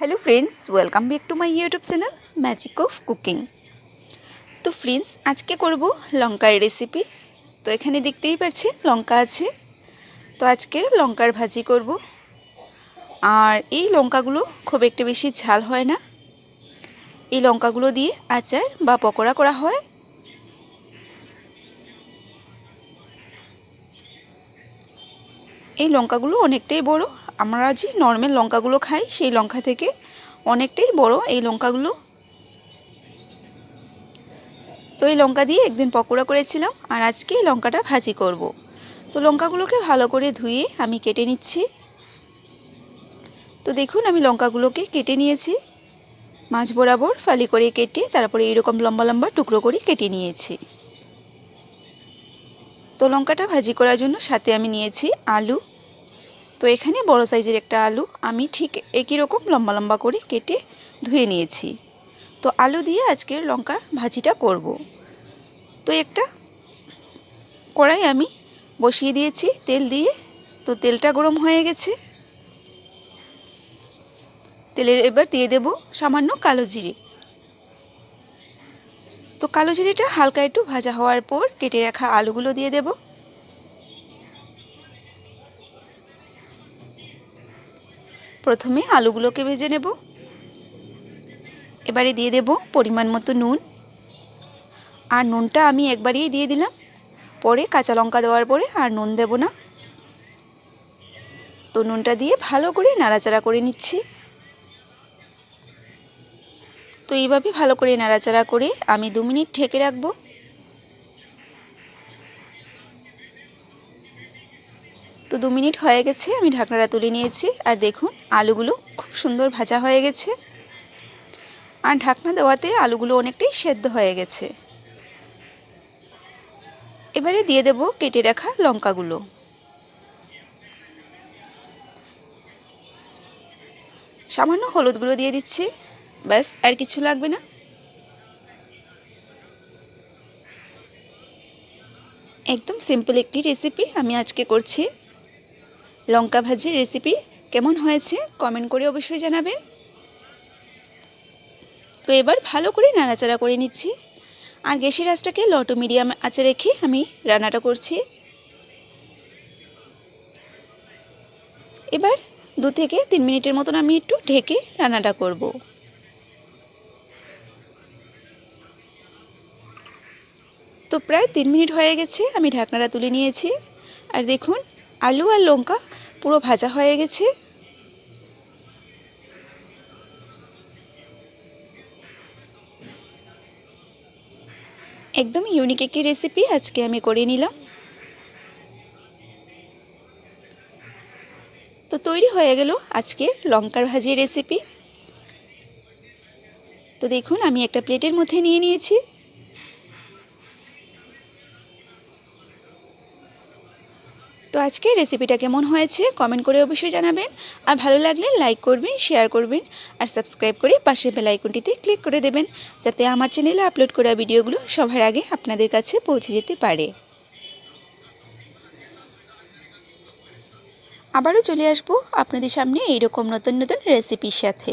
Hello friends welcome back to my YouTube channel magic of cooking তো friends আজকে করব লঙ্কার রেসিপি তো এখানে দেখতেই পাচ্ছেন লঙ্কা আছে। তো আজকে লঙ্কার ভাজি করব। আর এই লঙ্কাগুলো খুব একটা বেশি ঝাল হয় না। এই লঙ্কাগুলো দিয়ে আচার বা পকোড়া করা হয়। এই লঙ্কাগুলো অনেকটাই বড়। আমরা যে নর্মাল লঙ্কাগুলো খাই, সেই লঙ্কা থেকে অনেকটাই বড় এই লঙ্কাগুলো। তো এই লঙ্কা দিয়ে একদিন পকোড়া করেছিলাম আর আজকে এই লঙ্কাটা ভাজি করব। তো লঙ্কাগুলোকে ভালো করে ধুয়ে আমি কেটে নিচ্ছি। তো দেখুন, আমি লঙ্কাগুলোকে কেটে নিয়েছি। মাছ বরাবর ফালি করে কেটে তারপরে এইরকম লম্বা লম্বা টুকরো করে কেটে নিয়েছি। তো লঙ্কাটা ভাজি করার জন্য সাথে আমি নিয়েছি আলু। তো এখানে বড় সাইজের একটা আলু আমি ঠিক একই রকম লম্বা লম্বা করে কেটে ধুয়ে নিয়েছি। তো আলু দিয়ে আজকের লঙ্কার ভাজিটা করব। তো একটা কড়াই আমি বসিয়ে দিয়েছি তেল দিয়ে। তো তেলটা গরম হয়ে গেছে। তেলের এবার দিয়ে দেব সামান্য কালো জিরে। তো কালো জিরেটা হালকা একটু ভাজা হওয়ার পর কেটে রাখা আলুগুলো দিয়ে দেব। প্রথমে আলুগুলোকে ভেজে নেব। এবারে দিয়ে দেব পরিমাণ মতো নুন। আর নুনটা আমি একবারেই দিয়ে দিলাম। পরে কাঁচা লঙ্কা দেওয়ার পরে আর নুন দেব না। তো নুনটা দিয়ে ভালো করে নাড়াচাড়া করে নিচ্ছি। তো এইভাবে ভালো করে নাড়াচাড়া করে আমি দু মিনিট ঢেকে রাখব। তো দু মিনিট হয়ে গেছে, আমি ঢাকনাটা তুলে নিয়েছি। আর দেখুন, আলুগুলো খুব সুন্দর ভাজা হয়ে গেছে। আর ঢাকনা দেওয়াতে আলুগুলো অনেকটাই সেদ্ধ হয়ে গেছে। এবারে দিয়ে দেব কেটে রাখা লঙ্কাগুলো। সামান্য হলুদ গুঁড়ো দিয়ে দিচ্ছি, ব্যাস, আর কিছু লাগবে না। একদম সিম্পল একটি রেসিপি আমি আজকে করছি। লঙ্কা ভাজির রেসিপি কেমন হয়েছে কমেন্ট করে অবশ্যই জানাবেন। তো এবার ভালো করে নাড়াচাড়া করে নিচ্ছি। আর গ্যাসের আঁচটাকে লটো মিডিয়াম আঁচে রেখে আমি রান্নাটা করছি। এবার দু থেকে তিন মিনিটের মতন আমি একটু ঢেকে রান্নাটা করব। তো প্রায় তিন মিনিট হয়ে গেছে, আমি ঢাকনাটা তুলে নিয়েছি। আর দেখুন, আলু আর লঙ্কা পুরো ভাজা হয়ে গেছে। একদম ইউনিক একটি রেসিপি আজকে আমি করে নিলাম। তো তৈরি হয়ে গেল আজকের লঙ্কার ভাজির রেসিপি তো দেখুন, আমি একটা প্লেটের মধ্যে নিয়ে নিয়েছি। তো আজকে রেসিপিটা কেমন হয়েছে কমেন্ট করে অবশ্যই জানাবেন। আর ভালো লাগলে লাইক করবেন শেয়ার করবেন, আর সাবস্ক্রাইব করে পাশে বেলাইকনটিতে ক্লিক করে দেবেন, যাতে আমার চ্যানেলে আপলোড করা ভিডিওগুলো সবার আগে আপনাদের কাছে পৌঁছে যেতে পারে। আবারও চলে আসব আপনাদের সামনে এইরকম নতুন নতুন রেসিপির সাথে।